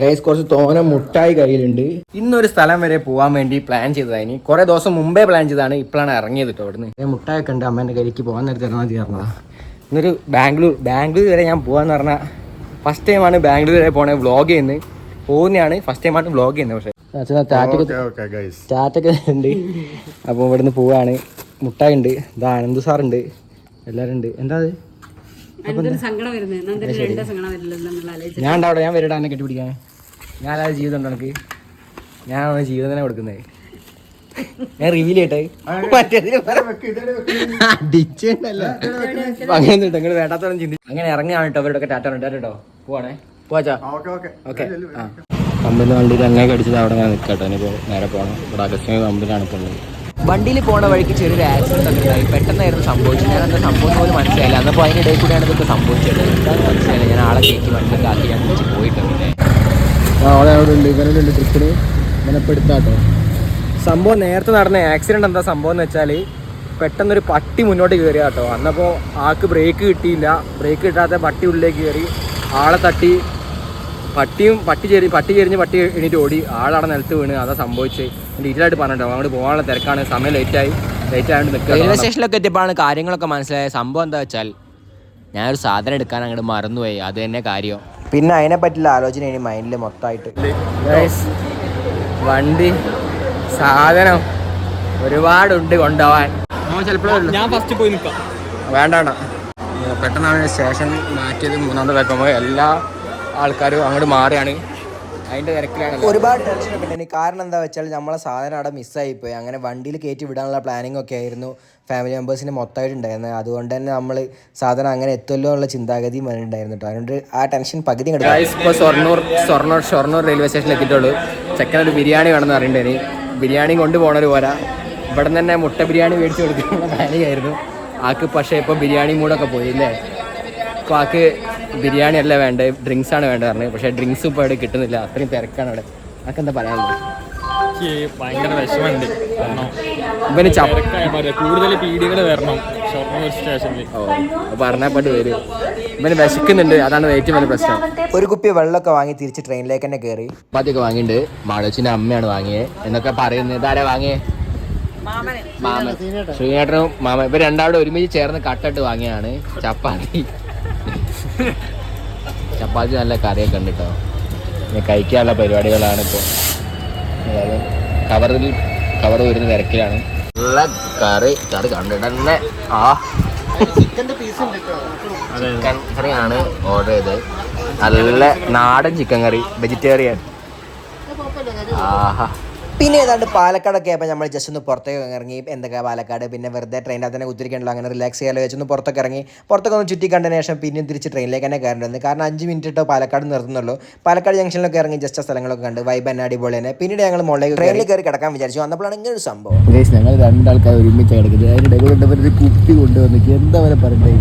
Guys കുറച്ച് തോന മുട്ടായി കയ്യിലുണ്ട്. ഇന്നൊരു സ്ഥലം വരെ പോകാൻ വേണ്ടി പ്ലാൻ ചെയ്തതായി കുറെ ദിവസം മുമ്പേ പ്ലാൻ ചെയ്തതാണ്. ഇപ്പോഴാണ് ഇറങ്ങിയത് കേട്ടോ അവിടുന്ന് മുട്ടായി ഒക്കെ ഉണ്ട്. അമ്മേന്റെ കയ്യിലേക്ക് പോകാൻ നേരത്തെ ഇറങ്ങാൻ തീർന്നതാ ഇന്നൊരു ബാംഗ്ലൂർ ബാംഗ്ലൂർ വരെ ഞാൻ പോകാന്ന് പറഞ്ഞാൽ ഫസ്റ്റ് ടൈമാണ് ബാംഗ്ലൂർ വരെ പോണേ വ്ളോഗ് ചെയ്യുന്നത്. പോകുന്നതാണ് ഫസ്റ്റ് ടൈമാണ് വ്ളോഗ് ചെയ്യുന്നത് പക്ഷേ. സ്റ്റാറ്റൊക്കെ ഉണ്ട്. അപ്പോൾ ഇവിടുന്ന് പോവാണ്. മുട്ടായി ഉണ്ട്. ഇതാ ആനന്ദ് സാറുണ്ട് എല്ലാവരും ഉണ്ട്. എന്താ അത്? ഞാൻ ഉണ്ടാവിടെ ഞാൻ വരടാ എന്നെ കെട്ടിപ്പിടിക്കാൻ. ഞാൻ അത് ജീവിതം ഉണ്ടോ എനിക്ക് ഞാനാണ് ജീവിതം തന്നെ കൊടുക്കുന്നത് ഞാൻ റിവീൽ ചെയ്യട്ടെ? അങ്ങനെ നിങ്ങൾ വേണ്ടാത്തോളം ചിന്തി അങ്ങനെ ഇറങ്ങുകയാണ് കേട്ടോ അവരുടെ ടാറ്റ ഉണ്ട് കേട്ടോ പോവാണേ. പോവാച്ചാ ഓക്കെ കമ്പനി വണ്ടിയിൽ അങ്ങനെ കടിച്ചത് അവിടെ ഞാൻ നിൽക്കട്ടോ ഇനിയിപ്പോൾ നേരെ പോകണം ഇവിടെ അഗസ്റ്റിന് കമ്പനിയാണ് ഇപ്പോൾ ഉള്ളത്. വണ്ടിയിൽ പോണ വഴിക്ക് ചെറിയൊരു ആക്സിഡന്റ് ഒക്കെ ഉണ്ടായി. പെട്ടെന്നായിരുന്നു സംഭവിച്ചത്. ഞാൻ എന്താ സംഭവം പോലും മനസ്സിലായില്ല. അന്നപ്പോൾ അതിനിടയിൽ കൂടെയാണ് ഇതൊക്കെ സംഭവിച്ചത്. എന്താണെന്ന് മനസ്സിലായില്ല. ഞാൻ ആളെ കയറ്റി വണ്ടിയൊക്കെ ആക്കി ഞാൻ തിരിച്ച് പോയിട്ട് പിന്നെ അവിടെ അവിടെ ഉണ്ട്. ഇവരുടെ ഉണ്ട് ട്രിപ്പിന് ഇവനെപ്പോൾ സംഭവം നേരത്തെ നടന്ന ആക്സിഡന്റ് എന്താ സംഭവം എന്ന് വെച്ചാൽ പെട്ടെന്നൊരു പട്ടി മുന്നോട്ട് കയറി കേട്ടോ അന്നപ്പോൾ ആൾക്ക് ബ്രേക്ക് കിട്ടിയില്ല. ബ്രേക്ക് കിട്ടാത്ത പട്ടി ഉള്ളിലേക്ക് കയറി ആളെ തട്ടി പട്ടിയും പട്ടി ചെരി പട്ടി ചെരിഞ്ഞ് പട്ടി എണീറ്റ് ഓടി. ആളവിടെ നിലത്ത് വീണ്. അതാ സംഭവിച്ചത്. ഡീറ്റെയിൽ ആയിട്ട് പറഞ്ഞിട്ടോ. അങ്ങോട്ട് പോകാനുള്ള തിരക്കാണ്. സമയം ലേറ്റായി. ലേറ്റ് ആയതുകൊണ്ട് നിൽക്കുക റെയിൽവേ സ്റ്റേഷനിലൊക്കെ എത്തിയപ്പോഴാണ് കാര്യങ്ങളൊക്കെ മനസ്സിലായ സംഭവം എന്താ വെച്ചാൽ ഞാനൊരു സാധനം എടുക്കാൻ അങ്ങോട്ട് മറന്നുപോയി. അത് തന്നെ കാര്യം. പിന്നെ അതിനെ പറ്റിയുള്ള ആലോചന ഇനി മൈൻഡിൽ മൊത്തമായിട്ട്. വണ്ടി സാധനം ഒരുപാടുണ്ട് കൊണ്ടുപോവാൻ ഞാൻ ഫസ്റ്റ് പോയി നിൽക്കാം. വേണ്ട വേണ്ട പെട്ടെന്നാണ് സ്റ്റേഷൻ മാറ്റിയത്. മൂന്നാമത്തെ വെക്കുമ്പോൾ എല്ലാ ആൾക്കാരും അങ്ങോട്ട് മാറിയാണ് അതിന്റെ തിരക്കിലാണ് ഒരുപാട് ടെൻഷനൊക്കെ ഉണ്ടായി കാരണം എന്താ വെച്ചാൽ നമ്മളെ സാധനം അവിടെ മിസ്സായി പോയി അങ്ങനെ വണ്ടിയിൽ കയറ്റി വിടാനുള്ള പ്ലാനിങ് ഒക്കെ ആയിരുന്നു. ഫാമിലി മെമ്പേഴ്സിന് മൊത്തമായിട്ട് ഉണ്ടായിരുന്നത്. അതുകൊണ്ട് തന്നെ നമ്മൾ സാധനം അങ്ങനെ എത്തുമല്ലോ എന്നുള്ള ചിന്താഗതി ഉണ്ടായിരുന്നു കേട്ടോ അതുകൊണ്ട് ആ ടെൻഷൻ പകുതി ഇപ്പോൾ ഷൊർണൂർ ഷൊർണൂർ ഷൊർണൂർ റെയിൽവേ സ്റ്റേഷനിൽ എത്തിയിട്ടുള്ളൂ. ചെക്കൻ ഒരു ബിരിയാണി വേണമെന്ന് അറിയണ്ടേനി ബിരിയാണി കൊണ്ടുപോകണൊരു പോരാ. ഇവിടെ നിന്ന് തന്നെ മുട്ട ബിരിയാണി മേടിച്ച് കൊടുക്കാനുള്ള പ്ലാനിങ് ആയിരുന്നു. ആക്ക് പക്ഷേ ഇപ്പോൾ ബിരിയാണി മൂടൊക്കെ പോയി അല്ലേ അപ്പോൾ ആക്ക് ബിരിയാണി അല്ല വേണ്ടത് ഡ്രിങ്ക്സ് ആണ് വേണ്ടത് പറഞ്ഞത് പക്ഷേ ഡ്രിങ്ക്സ് ഇപ്പോൾ അവിടെ കിട്ടുന്നില്ല അത്രയും തിരക്കാണ് അവിടെ അതൊക്കെ എന്താ പറയാനുള്ളത് ഭയങ്കര വിഷമമുണ്ട്. ഇവന് കൂടുതൽ വരണം. സ്റ്റേഷനിൽ വരും. ഇവന് വിശക്കുന്നുണ്ട് അതാണ് ഏറ്റവും വലിയ പ്രശ്നം. ഒരു കുപ്പി വെള്ളമൊക്കെ വാങ്ങി തിരിച്ച് ട്രെയിനിലേക്ക് തന്നെ കയറി ചപ്പാത്തിയൊക്കെ വാങ്ങിയിട്ടുണ്ട്. മാളച്ചിന്റെ അമ്മയാണ് വാങ്ങിയത് എന്നൊക്കെ പറയുന്നത്. ഇതാരാ വാങ്ങിയേ? മാമൻ. ശ്രീനേട്ടനും മാമ ഇപ്പൊ രണ്ടാളും ഒരുമിച്ച് ചേർന്ന് കട്ടിട്ട് വാങ്ങിയാണ് ചപ്പാത്തി. ചപ്പാത്തി നല്ല കറിയൊക്കെ ഉണ്ട് കേട്ടോ കഴിക്കാനുള്ള പരിപാടികളാണ് ഇപ്പോൾ അതായത് കവറിൽ കവർ വരുന്ന തിരക്കിലാണ്. നല്ല കറി കറി കണ്ടിട്ട് ആ. ചിക്കൻ കറിയാണ് ഓർഡർ ചെയ്തത്. നല്ല നാടൻ ചിക്കൻ കറി വെജിറ്റേറിയൻ ആഹാ. പിന്നെ ഏതാണ്ട് പാലക്കാടൊക്കെ ആയപ്പോൾ നമ്മൾ ജസ്റ്റ് ഒന്ന് പുറത്തേക്ക് ഇറങ്ങി. എന്തൊക്കെ പാലക്കാട്? പിന്നെ വെറുതെ ട്രെയിനിൽ തന്നെ കുത്തിരിക്കണല്ലോ. അങ്ങനെ റിലാക്സ് ചെയ്യാൻ വെച്ചൊന്ന് പുറത്തൊക്കെ ഇറങ്ങി. പുറത്തൊക്കെ ഒന്ന് ചുറ്റി കണ്ടതിന് ശേഷം പിന്നെയും തിരിച്ച് ട്രെയിനിലേക്ക് തന്നെ കയറേണ്ടി കാരണം അഞ്ച് മിനിറ്റ് ഇട്ടോ പാലക്കാട് നിർത്തുന്നുള്ളൂ. പാലക്കാട് ജംഗ്ഷനിലൊക്കെ ഇറങ്ങി ജസ്റ്റ് സ്ഥലങ്ങളൊക്കെ കണ്ട് വൈബ് തന്നെ അടിപൊളി തന്നെ. പിന്നീട് ഞങ്ങൾ മുകളിലേക്ക് ട്രെയിനിൽ കയറി കിടക്കാൻ വിചാരിച്ചു. വന്നപ്പോഴാണ് ഇങ്ങനെ ഒരു സംഭവം. ഞങ്ങൾ രണ്ടാൾക്കാർ ഒരുമിച്ച് കിടക്കുന്നത്. അതിന്റെ കൊണ്ടുവരുന്നത് കുപ്പി കൊണ്ടുവന്നു എന്താ വരെ പറഞ്ഞേ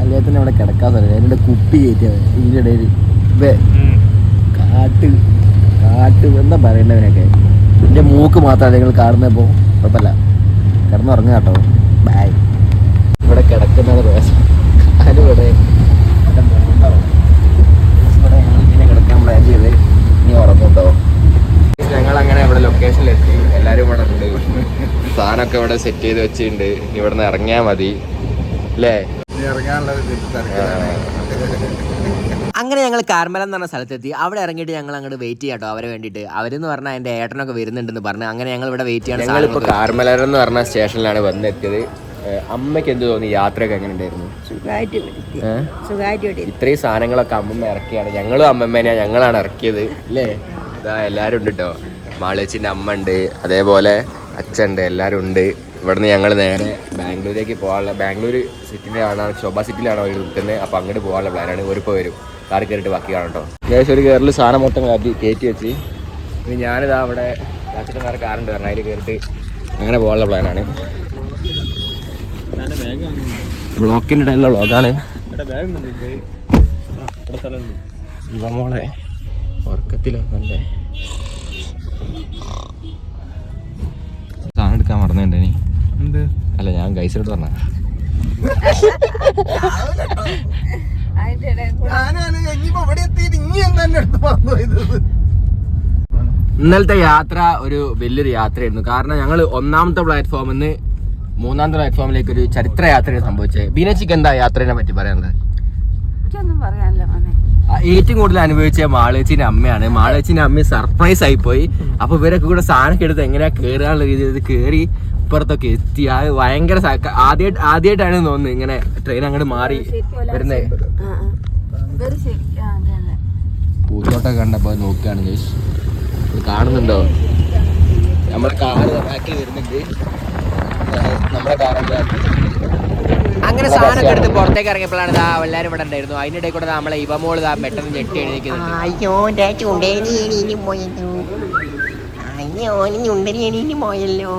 അല്ലെങ്കിൽ തന്നെ അവിടെ കിടക്കാൻ തുടങ്ങി അതിന്റെ കുപ്പി കയറ്റിയത് ഇതിന്റെ ഇടയിൽ കാട്ട് കാട്ട് എന്താ പറയേണ്ടവനൊക്കെ എന്റെ മൂക്ക് മാത്രമാണ് നിങ്ങൾ കാണുന്നപ്പോൾ കുഴപ്പമില്ല. കിടന്നുറങ്ങുക കേട്ടോ. ബൈ ഇവിടെ കിടക്കുന്നത് മോണ്ടാവും ഇവിടെ ഞങ്ങൾ പിന്നെ കിടക്കാൻ പ്ലാൻ ചെയ്ത് ഇനി ഇവിടെ ലൊക്കേഷനിലെത്തി എല്ലാവരും ഇവിടെ ഉണ്ട്. സാധനമൊക്കെ ഇവിടെ സെറ്റ് ചെയ്ത് വെച്ചിട്ടുണ്ട്. ഇനി ഇവിടെ നിന്ന് ഇറങ്ങിയാൽ മതി. അല്ലേ? അങ്ങനെ ഞങ്ങൾ കാർമല എന്ന് പറഞ്ഞ സ്ഥലത്തെത്തി. അവിടെ ഇറങ്ങിയിട്ട് ഞങ്ങൾ അങ്ങോട്ട് വെയിറ്റ് ചെയ്യാട്ടോ അവരെ വേണ്ടിയിട്ട്. അവരെന്ന് പറഞ്ഞാൽ എന്റെ ഏട്ടനൊക്കെ വരുന്നുണ്ടെന്ന് പറഞ്ഞു അങ്ങനെ ഞങ്ങൾ ഇവിടെ വെയിറ്റ് ചെയ്യണം ഞങ്ങളിപ്പോൾ കാർമലർ എന്ന് പറഞ്ഞ സ്റ്റേഷനിലാണ് വന്നെത്തിയത്. അമ്മയ്ക്ക് എന്ത് തോന്നി യാത്രയൊക്കെ എങ്ങനെ ഉണ്ടായിരുന്നു? ഇത്രയും സാധനങ്ങളൊക്കെ അമ്മമ്മ ഇറക്കിയാണ്. ഞങ്ങളും അമ്മമ്മേനെയാണ് ഞങ്ങളാണ് ഇറക്കിയത്. അല്ലേ? ഇതാ എല്ലാവരും ഉണ്ട് കേട്ടോ മാളേച്ചിന്റെ അമ്മ ഉണ്ട്. അതേപോലെ അച്ഛനുണ്ട് എല്ലാവരും ഉണ്ട്. ഇവിടുന്ന് ഞങ്ങൾ നേരെ ബാംഗ്ലൂരിലേക്ക് പോകാനുള്ള ബാംഗ്ലൂർ സിറ്റിയിലാണ് ശോഭ സിറ്റിയിലാണ് അവർ നിൽക്കുന്നത്? അപ്പോൾ അങ്ങോട്ട് പോകാനുള്ള പ്ലാനാണ് ഒരുപ്പോൾ വരും. കാർ കയറിയിട്ട് ബാക്കി കാണാം കേട്ടോ. ഏകദേശം ഒരു കയറിൽ സാധനം മൊത്തം കയറ്റി കയറ്റി വെച്ച്. ഇനി ഞാനിതാ അവിടെ അച്ഛന്റെ വേറെ കാറുണ്ട് കാരണം അതിൽ കയറിയിട്ട് അങ്ങനെ പോകാനുള്ള പ്ലാനാണ് ബ്ലോക്കിന്റെ ഇടയിലുള്ള ബ്ലോക്കാണ് ഇവ മോളെ ഉറക്കത്തിലൊന്നല്ലേ സാധനം എടുക്കാൻ മറന്നുണ്ട് ഇനി. എന്ത്? അല്ല ഞാൻ ഗൈസിലോട്ട് പറഞ്ഞ ഞാനാണ് ഇനിയിപ്പോ ഇവിടെ എത്തിയിട്ട് ഇനി എന്താ എന്റെ അടുത്ത് പറഞ്ഞു ഇന്നലത്തെ യാത്ര ഒരു വലിയൊരു യാത്രയായിരുന്നു. കാരണം ഞങ്ങൾ ഒന്നാമത്തെ പ്ലാറ്റ്ഫോമിൽ നിന്ന് മൂന്നാമത്തെ പ്ലാറ്റ്ഫോമിലേക്ക് ഒരു ചരിത്ര യാത്രയാണ് സംഭവിച്ചത്. ബീനച്ചിക്ക് എന്താ യാത്രയെ പറ്റി പറയാനുള്ളത്? ഏറ്റവും കൂടുതൽ അനുഭവിച്ച മാളേച്ചിന്റെ അമ്മയാണ്. മാളേച്ചിന്റെ അമ്മ സർപ്രൈസ് ആയി പോയി അപ്പൊ ഇവരൊക്കെ കൂടെ സാധനം എടുത്ത് എങ്ങനെയാ കേറാനുള്ള രീതിയിൽ ഇത് ഇപ്പുറത്തൊക്കെ എത്തി. അത് ഭയങ്കര ആദ്യമായിട്ട് ആദ്യമായിട്ടാണ് തോന്നുന്നത് ഇങ്ങനെ ട്രെയിൻ അങ്ങോട്ട് മാറി വരുന്നത് പൂത്തോട്ടം ആ, കണ്ടപ്പോ നോക്കുകയാണ് കാണുന്നുണ്ടോ? നമ്മുടെ കാറ് ബാക്കിൽ വരുന്നുണ്ട്. കാറൊക്കെ അങ്ങനെ സാധനമൊക്കെ എടുത്ത് പുറത്തേക്ക് ഇറങ്ങിയപ്പോഴാണ് ഇതാ എല്ലാവരും ഇവിടെ ഉണ്ടായിരുന്നു അതിനിടെ കൂടെ ദാ നമ്മളെ ഇവമോൾ ഇതാ പെട്ടെന്ന് ഞെട്ടി എഴുതിക്കുന്നുണ്ട് അയ്യോ ചുണ്ടേനി പോയല്ലോ.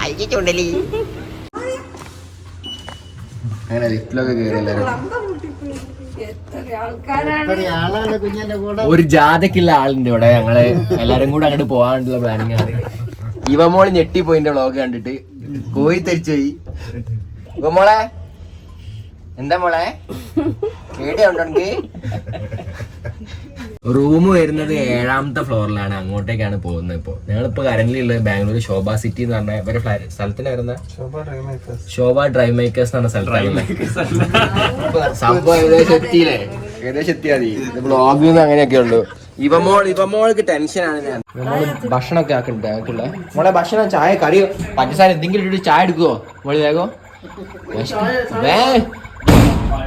അയ്യോ ചുണ്ടലി. അങ്ങനെ ലിഫ്റ്റിലൊക്കെ കയറി എല്ലാവരും ഒരു ജാഥക്കുള്ള ആളുണ്ട് ഇവിടെ. ഞങ്ങൾ എല്ലാരും കൂടെ അങ്ങോട്ട് പോകാനുള്ള പ്ലാനിങ് ആണ്. ഇവമോൾ ഞെട്ടിപ്പോയിന്റെ വ്ളോഗ് കണ്ടിട്ട്. കോയി തെരിച്ചുപോയി ഇവമോളെ എന്താ മോളെ? പേടിയുണ്ടോ റൂം വരുന്നത് ഏഴാമത്തെ ഫ്ലോറിലാണ്. അങ്ങോട്ടേക്കാണ് പോകുന്നത് ഇപ്പോൾ ഞങ്ങളിപ്പോ കറന്റ് ഉള്ളത് ബാംഗ്ലൂർ ശോഭ സിറ്റി എന്ന് പറഞ്ഞ ഒരു സ്ഥലത്തിന് വരുന്ന ശോഭ ഡ്രൈവ് മേക്കേഴ്സ് എന്ന് പറഞ്ഞ സ്ഥലത്താണ് സംഭവം ഏകദേശം എത്തിയില്ലേ? ഏകദേശം എത്തിയാ മതി. ബ്ലോഗിൽ അങ്ങനെയൊക്കെ ഉള്ളു. ഇവമോൾ ഇവമോൾക്ക് ടെൻഷനാണ് ഞാൻ. ഭക്ഷണമൊക്കെ ആക്കുന്നുണ്ട് ഞങ്ങൾക്കുള്ള മോളെ ഭക്ഷണം ചായ കറി പഞ്ചസാര എന്തെങ്കിലും ഇട്ടിട്ട് ചായ എടുക്കുവോ? മോളി വേഗോ.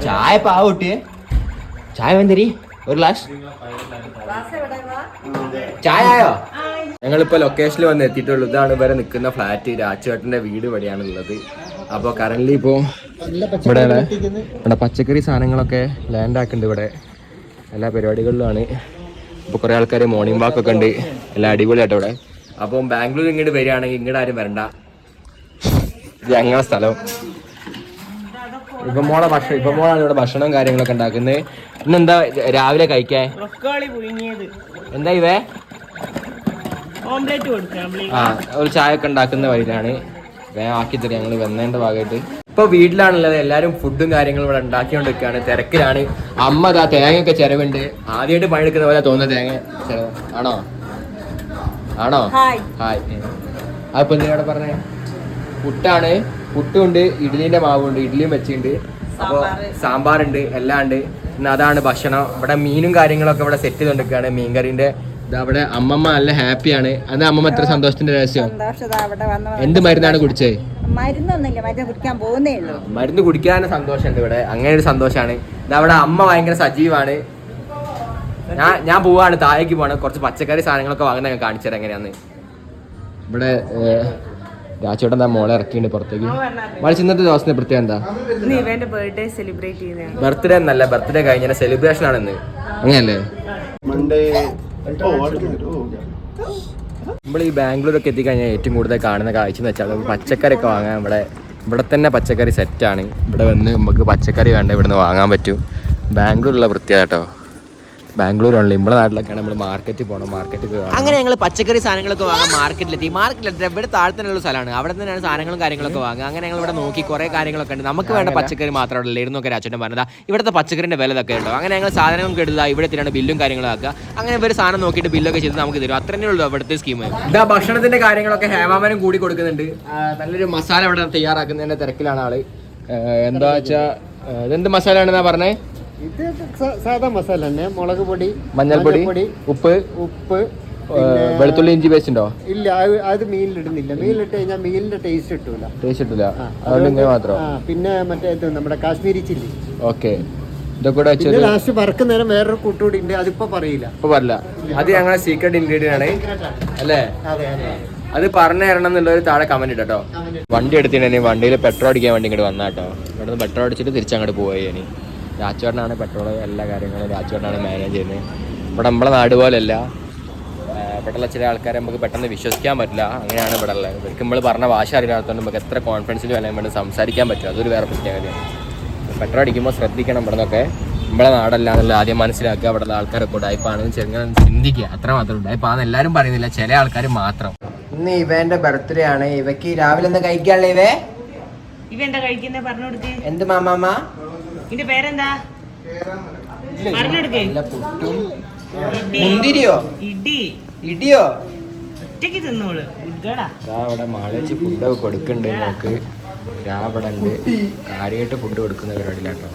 ചായ പാവ കിട്ടിയേ. ചായ വേന്തരി ഒരു ഗ്ലാസ് ചായ ആയോ ഞങ്ങളിപ്പോ ലൊക്കേഷനിൽ വന്ന് എത്തിയിട്ടുള്ളൂ. ഇതാണ് ഇവരെ നിൽക്കുന്ന ഫ്ലാറ്റ് രാജുവേട്ടന്റെ വീട് ഇവിടെയാണുള്ളത് അപ്പോൾ കറന്റ് ഇപ്പോ ഇവിടെ ഇവിടെ പച്ചക്കറി സാധനങ്ങളൊക്കെ ലാൻഡ് ആക്കുന്നുണ്ട് ഇവിടെ. എല്ലാ പരിപാടികളിലുമാണ്. ഇപ്പോൾ കുറേ ആൾക്കാർ മോർണിംഗ് വാക്ക് ഒക്കെ ഉണ്ട്. എല്ലാം അടിപൊളിയായിട്ട് ഇവിടെ. അപ്പം ബാംഗ്ലൂർ ഇങ്ങോട്ട് വരികയാണെങ്കിൽ ഇങ്ങോട്ട് ആരും വരണ്ട. ഞങ്ങളുടെ സ്ഥലം. ഇപ്പൊ മോളെ ഭക്ഷണം ഇപ്പൊ മോളാണ് ഇവിടെ ഭക്ഷണവും കാര്യങ്ങളൊക്കെ ഉണ്ടാക്കുന്നത്. ഇന്നെന്താ രാവിലെ കഴിക്കാൻ? എന്താ ഇവേ? ആ ഒരു ചായ ഒക്കെ ഉണ്ടാക്കുന്ന വഴിയിലാണ്. വേഗം ആക്കി തരാം ഞങ്ങൾ വന്നതിന്റെ ഭാഗമായിട്ട്. ഇപ്പൊ വീട്ടിലാണുള്ളത് എല്ലാരും ഫുഡും കാര്യങ്ങളും ഇവിടെ ഉണ്ടാക്കിക്കൊണ്ടിരിക്കുകയാണ്. തിരക്കിലാണ്. അമ്മ ദാ തേങ്ങയൊക്കെ ചെലവുണ്ട് ആദ്യമായിട്ട് പണിയെടുക്കുന്ന പോലെ തോന്നുന്ന തേങ്ങ ചെലവ് ആണോ? ആണോ? ഹായ് ഹായ് അപ്പൊ എന്താ ഇവിടെ പറഞ്ഞേ? പുട്ടാണ്. പുട്ടുണ്ട് ഇഡ്ലിന്റെ മാവുണ്ട് ഇഡ്ലിയും വെച്ചിട്ടുണ്ട്. അപ്പൊ സാമ്പാറുണ്ട് എല്ലാം ഉണ്ട്. ഇന്ന് അതാണ് ഭക്ഷണം. ഇവിടെ മീനും കാര്യങ്ങളൊക്കെ ഇവിടെ സെറ്റ് ചെയ്തോണ്ടിരിക്കുകയാണ്. മീൻകറിന്റെ അവിടെ അമ്മമ്മ നല്ല ഹാപ്പിയാണ്. അത് അമ്മമ്മ എത്ര സന്തോഷത്തിന്റെ രഹസ്യം? എന്ത് മരുന്നാണ് കുടിച്ചത് മരുന്നൊന്നുമില്ല. മരുന്ന് കുടിക്കാൻ പോകുന്നേ ഉള്ളൂ. മരുന്ന് കുടിക്കാൻ സന്തോഷമുണ്ട് ഇവിടെ. അങ്ങനെ ഒരു സന്തോഷമാണ്. അവിടെ അമ്മ ഭയങ്കര സജീവാണ്. ഞാൻ ഞാൻ പോവാണ് താഴേക്ക് പോവാണ്. കുറച്ച് പച്ചക്കറി സാധനങ്ങളൊക്കെ വാങ്ങുന്ന കാണിച്ചത് കാണിച്ചു തരാം എങ്ങനെയാന്ന്. ഇവിടെ രാജോട്ടൻ എന്താ മോളെ ഇറക്കിയിട്ടുണ്ട് പുറത്തേക്ക്. മറിച്ച് ഇന്നത്തെ ദിവസത്തിന്റെ പ്രത്യേകം എന്താ? ബർത്ത്ഡേ സെലിബ്രേറ്റ് ബർത്ത്ഡേ എന്നല്ല ബർത്ത്ഡേ കഴിഞ്ഞ സെലിബ്രേഷൻ ആണ് ഇന്ന്. അങ്ങനെയല്ലേ? നമ്മൾ ഈ ബാംഗ്ലൂരൊക്കെ എത്തിക്കഴിഞ്ഞാൽ ഏറ്റവും കൂടുതൽ കാണുന്ന കാഴ്ച എന്ന് വെച്ചാൽ പച്ചക്കറി ഒക്കെ വാങ്ങാൻ ഇവിടെ ഇവിടെ തന്നെ പച്ചക്കറി സെറ്റാണ് ഇവിടെ വന്ന് നമുക്ക് പച്ചക്കറി വേണ്ട ഇവിടുന്ന് വാങ്ങാൻ പറ്റും. ബാംഗ്ലൂരുള്ള കേട്ടോ ബാംഗ്ലൂരാണല്ലോ നമ്മുടെ നാട്ടിലൊക്കെയാണ് നമ്മൾ മാർക്കറ്റിൽ പോകണം മാർക്കറ്റിൽ അങ്ങനെ ഞങ്ങൾ പച്ചക്കറി സാധനങ്ങളൊക്കെ വാങ്ങാൻ മാർക്കറ്റിലെത്തി മാർക്കറ്റിലെത്തി ഇവിടെ താഴ്ത്തനുള്ള സ്ഥലമാണ്. അവിടെ തന്നെയാണ് സാധനങ്ങളും കാര്യങ്ങളൊക്കെ വാങ്ങുക. അങ്ങനെ ഞങ്ങൾ ഇവിടെ നോക്കി കുറേ കാര്യങ്ങളൊക്കെ ഉണ്ട്. നമുക്ക് വേണ്ട പച്ചക്കറി മാത്രമേ അവിടെ ഇരുന്നൊക്കെ അച്ഛന്റെ പറഞ്ഞതാ. ഇവിടുത്തെ പച്ചക്കറിന്റെ വില ഇതൊക്കെ ഉണ്ടോ? അങ്ങനെ ഞങ്ങൾ സാധനങ്ങൾ എടുത്താൽ ഇവിടെ തന്നെയാണ് ബില്ലും കാര്യങ്ങളും ആക്കുക. അങ്ങനെ ഇവർ സാധനം നോക്കിയിട്ട് ബില്ലൊക്കെ ചെയ്ത് നമുക്ക് തരും. അത്രേ ഉള്ളൂ ഇവിടുത്തെ സ്കീം ഇതാ ഭക്ഷണത്തിന്റെ കാര്യങ്ങളൊക്കെ ഹേമാമനും കൂടി കൊടുക്കുന്നുണ്ട്. നല്ലൊരു മസാല ഇവിടെ തയ്യാറാക്കുന്നതിന്റെ തിരക്കിലാണ് ആൾ. എന്താ വെച്ചാൽ ഇതെന്ത് മസാല ആണെന്നാ പറഞ്ഞേ? ഇത് സാധാ മസാല തന്നെ. മുളക് പൊടി മഞ്ഞൾപ്പൊടി ഉപ്പ് ഉപ്പ് വെളുത്തുള്ളി ഇഞ്ചി പേസ്റ്റ് ഉണ്ടോ? ഇല്ല അത് മീനിലിടുന്നില്ല. മീനിലിട്ട് കഴിഞ്ഞാൽ മീനിന്റെ ടേസ്റ്റ് കിട്ടൂല. ടേസ്റ്റ് കിട്ടൂല. ആ, അതുകൊണ്ട് ഇങ്ങനെ മാത്രം. പിന്നെ മറ്റേ ഇത് നമ്മുടെ കാശ്മീരി ചില്ലി. ഓക്കെ. ഇതൊക്കെ വെച്ചത് ലാസ്റ്റ് വറക്കുന്നേരം വേറൊരു കൂട്ടുകൂടി ഉണ്ട്. അതിപ്പോ പറയില്ല. ഇപ്പൊ പറയില്ല. അത് ഞങ്ങളെ സീക്രട്ട് ഇൻഗ്രീഡിയൻ ആണ്. അല്ലേ? അത് പറഞ്ഞു തരണം എന്നുള്ളൊരു താഴെ കമന്റ് ഇട്ടോ വണ്ടി എടുത്തിട്ടുണ്ടെങ്കിൽ വണ്ടിയിൽ പെട്രോൾ അടിക്കാൻ വേണ്ടി ഇങ്ങോട്ട് വന്നാട്ടോ. ഇവിടെ നിന്ന് പെട്രോൾ അടിച്ചിട്ട് തിരിച്ചങ്ങോട്ട് പോയി ഇനി. രാജുവേട്ടനാണ് പെട്രോൾ എല്ലാ കാര്യങ്ങളും രാജുവേട്ടനാണ് മാനേജ് ചെയ്യുന്നത്. ഇവിടെ നമ്മളെ നാട് പോലെയല്ല. ഇവിടെയുള്ള ചില ആൾക്കാരെ നമുക്ക് പെട്ടെന്ന് വിശ്വസിക്കാൻ പറ്റില്ല. അങ്ങനെയാണ് ഇവിടെ ഉള്ളത്. ഇവർക്ക് നമ്മൾ പറഞ്ഞ ഭാഷ അറിയാത്തതുകൊണ്ട് നമുക്ക് എത്ര കോൺഫിഡൻസിൽ വേണമെങ്കിൽ വേണ്ടി സംസാരിക്കാൻ പറ്റും അതൊരു വേറെ പ്രത്യേകതയാണ്. പെട്രോൾ അടിക്കുമ്പോൾ ശ്രദ്ധിക്കണം ഇവിടെ നിന്നൊക്കെ നമ്മളെ നാടല്ല എന്നുള്ള ആദ്യം മനസ്സിലാക്കുക. അവിടെ ആൾക്കാരൊക്കെ ഉടായ്പാണെന്ന് ചെറുങ്ങനെ ചിന്തിക്കുക. അത്ര മാത്രം ഉടായ്പാന്ന് എല്ലാവരും പറയുന്നില്ല. ചില ആൾക്കാർ മാത്രം. ഇന്ന് ഇവന്റെ ബർത്ത്ഡേ ആണ്. ഇവയ്ക്ക് രാവിലെ എന്താ കഴിക്കാനുള്ള ഇവേ? ഇവെന്താ കഴിക്കുന്നത് പറഞ്ഞു കൊടുത്തേ എന്ത് മാമാമ്മ ഇതിന്റെ പേരെന്താ? പറഞ്ഞെടുക്കേ മുന്തിരിയോ? ഇടി. ഇടിയോ? ഒറ്റയ്ക്ക് തിന്നോൾ. അവിടെ മാളേച്ച് ഫുഡൊക്കെ കൊടുക്കണ്ട് നമുക്ക് രാവിടെ ഉണ്ട്. കാര്യമായിട്ട് ഫുഡ് കൊടുക്കുന്ന പരിപാടിയിലാട്ടോ.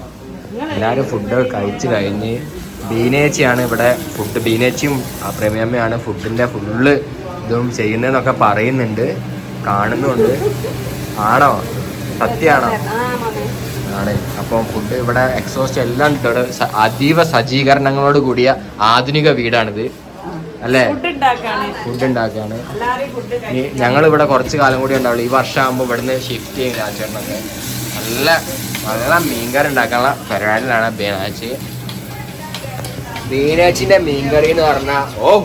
എല്ലാവരും ഫുഡൊക്കെ കഴിച്ച് കഴിഞ്ഞ് ബീനേച്ചിയാണ് ഇവിടെ ഫുഡ്. ബീനേച്ചിയും ആ പ്രമേയമ്മയാണ് ഫുഡിന്റെ ഫുള്ള് ഇതും ചെയ്യുന്നതെന്നൊക്കെ പറയുന്നുണ്ട്. കാണുന്നുണ്ട്. ആണോ? സത്യമാണോ? ആണ്. അപ്പം ഫുഡ് ഇവിടെ എക്സോസ്റ്റ് എല്ലാം ഉണ്ട്. ഇവിടെ സ- അതീവ സജ്ജീകരണങ്ങളോട് കൂടിയ ആധുനിക വീടാണിത്. അല്ലേ? ഫുഡ് ഉണ്ടാക്കുകയാണ് ഞങ്ങൾ ഇവിടെ കുറച്ച് കാലം കൂടി ഉണ്ടാവുള്ളൂ. ഈ വർഷം ആകുമ്പോൾ ഇവിടുന്ന് ഷിഫ്റ്റ് ചെയ്യും രാജേട്ടനൊക്കെ. നല്ല നല്ല മീൻകറി ഉണ്ടാക്കാനുള്ള പരിപാടിയിലാണ് ബീനാച്ചി. ബീനാച്ചിന്റെ മീൻകറി എന്ന് പറഞ്ഞാൽ ഓ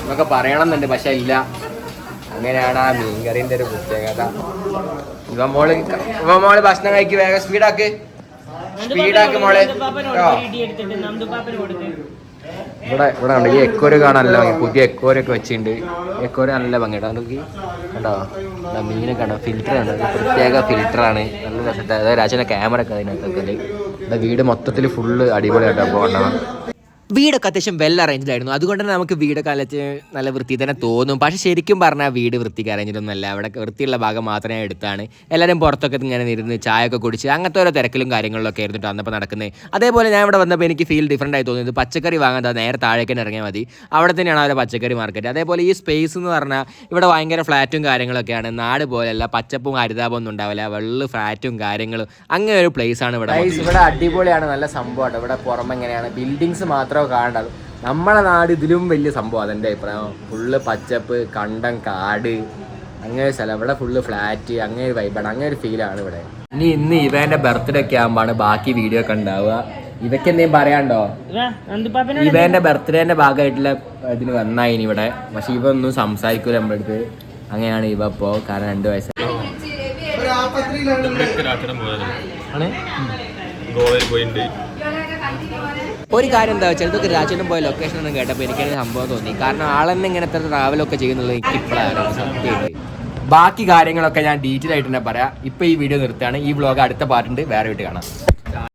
എന്നൊക്കെ പറയണമെന്നുണ്ട് പക്ഷെ ഇല്ല. അങ്ങനെയാണ് ആ മീൻകറിന്റെ ഒരു പ്രത്യേകത. ഇവ മോൾ ഇവ മോൾ ഭക്ഷണം കഴിക്ക് വേഗം സ്പീഡാക്ക് സ്പീഡാക്ക് മോളെ. ഇവിടെ ഇവിടെ ഉണ്ട്. ഈ എക്കോര് കാണാനല്ല ഭംഗി. പുതിയ എക്കോരൊക്കെ വെച്ചിണ്ട് എക്കോര് നല്ല ഭംഗിയുണ്ട്. നോക്കി? കണ്ടോ? മീനൊക്കെ ഉണ്ട് ഇത് പ്രത്യേക ഫിൽറ്ററാണ് നല്ല രസത്തെ. അതായത് രാജന്റെ ക്യാമറ ഒക്കെ അതിനകത്തൊക്കെ ഇവിടെ വീട് മൊത്തത്തിൽ ഫുള്ള് അടിപൊളിയായിട്ടോ പോകണം വീടൊക്കെ അത്യാവശ്യം വെൽ അറേഞ്ച്ഡ് ആയിരുന്നു. അതുകൊണ്ട് തന്നെ നമുക്ക് വീടൊക്കെ അലച്ച് നല്ല വൃത്തി തന്നെ തോന്നും. പക്ഷേ ശരിക്കും പറഞ്ഞാൽ വീട് വൃത്തിക്ക് അറേഞ്ച്ഡൊന്നുമല്ല അവിടെ വൃത്തിയുള്ള ഭാഗം മാത്രമേ എടുത്താണ്. എല്ലാവരും പുറത്തൊക്കെ ഇങ്ങനെ ഇരുന്ന് ചായ ഒക്കെ കുടിച്ച് അങ്ങനത്തെ ഓരോ തിരക്കിലും കാര്യങ്ങളിലൊക്കെ ആയിരുന്നു അന്നപ്പോൾ നടക്കുന്നത് അതേപോലെ ഞാൻ ഇവിടെ വന്നപ്പോൾ എനിക്ക് ഫീൽ ഡിഫറന്റ് ആയി തോന്നിയത് പച്ചക്കറി വാങ്ങാൻ നേരെ താഴേക്ക് തന്നെ ഇറങ്ങിയാൽ മതി. അവിടെ തന്നെയാണ് അവരുടെ പച്ചക്കറി മാർക്കറ്റ് അതേപോലെ ഈ സ്പേസ് എന്ന് പറഞ്ഞാൽ ഇവിടെ ഭയങ്കര ഫ്ലാറ്റും കാര്യങ്ങളൊക്കെയാണ്. നാട് പോലെയല്ല പച്ചപ്പും ഹരിതാപം ഒന്നും ഉണ്ടാവില്ല. വെള്ള ഫ്ലാറ്റും കാര്യങ്ങളും. അങ്ങനെ ഒരു പ്ലേസ് ആണ് ഇവിടെ ഇവിടെ അടിപൊളിയാണ്. നല്ല സംഭവമാണ് ഇവിടെ പുറമെങ്ങനെയാണ് ബിൽഡിങ്സ് ബിൽഡിങ്സ് മാത്രമേ കാണേണ്ടത്. നമ്മളെ നാട് ഇതിലും വലിയ സംഭവം അതെന്റെ അഭിപ്രായം. ഫുള്ള് പച്ചപ്പ് കണ്ടം കാട് അങ്ങനെ സ്ഥലം. ഇവിടെ ഫുള്ള് ഫ്ലാറ്റ് അങ്ങനെ ഒരു വൈബാണ് അങ്ങനെ ഒരു ഫീലാണ് ഇവിടെ. ഇനി ഇന്ന് ഇവന്റെ ബർത്ത്ഡേ ഒക്കെ ആകുമ്പോഴാണ് ബാക്കി വീഡിയോ ഒക്കെ ഉണ്ടാവുക. ഇവയ്ക്ക് എന്തെങ്കിലും പറയാണ്ടോ ഇവന്റെ ബർത്ത്ഡേന്റെ ഭാഗമായിട്ടുള്ള ഇതിന് വന്നായിനി ഇവിടെ. പക്ഷെ ഇവ ഒന്നും സംസാരിക്കൂല നമ്മുടെ അടുത്ത്. അങ്ങനെയാണ് ഇവ ഇപ്പോ കാരണം രണ്ടു വയസ്സ്. ഗോവയിൽ പോയിട്ടുണ്ട് ഒരു കാര്യം എന്താ വെച്ചാൽ ഇതൊക്കെ രാജേട്ടൻ പോയ ലൊക്കേഷൻ ഒന്നും കേട്ടപ്പോൾ എനിക്കത് സംഭവം തോന്നി. കാരണം ആളെന്നെ ട്രാവൽ ഒക്കെ ചെയ്യുന്നുള്ളത് എനിക്ക് ഇപ്പോഴാണ് സത്യമായിട്ട് ബാക്കി കാര്യങ്ങളൊക്കെ ഞാൻ ഡീറ്റെയിൽ ആയിട്ട് തന്നെ പറയാം. ഇപ്പൊ ഈ വീഡിയോ നിർത്തുകയാണ്. ഈ വ്ലോഗ് അടുത്ത പാർട്ടുണ്ട് വേറെ വീട്ടിൽ കാണാം.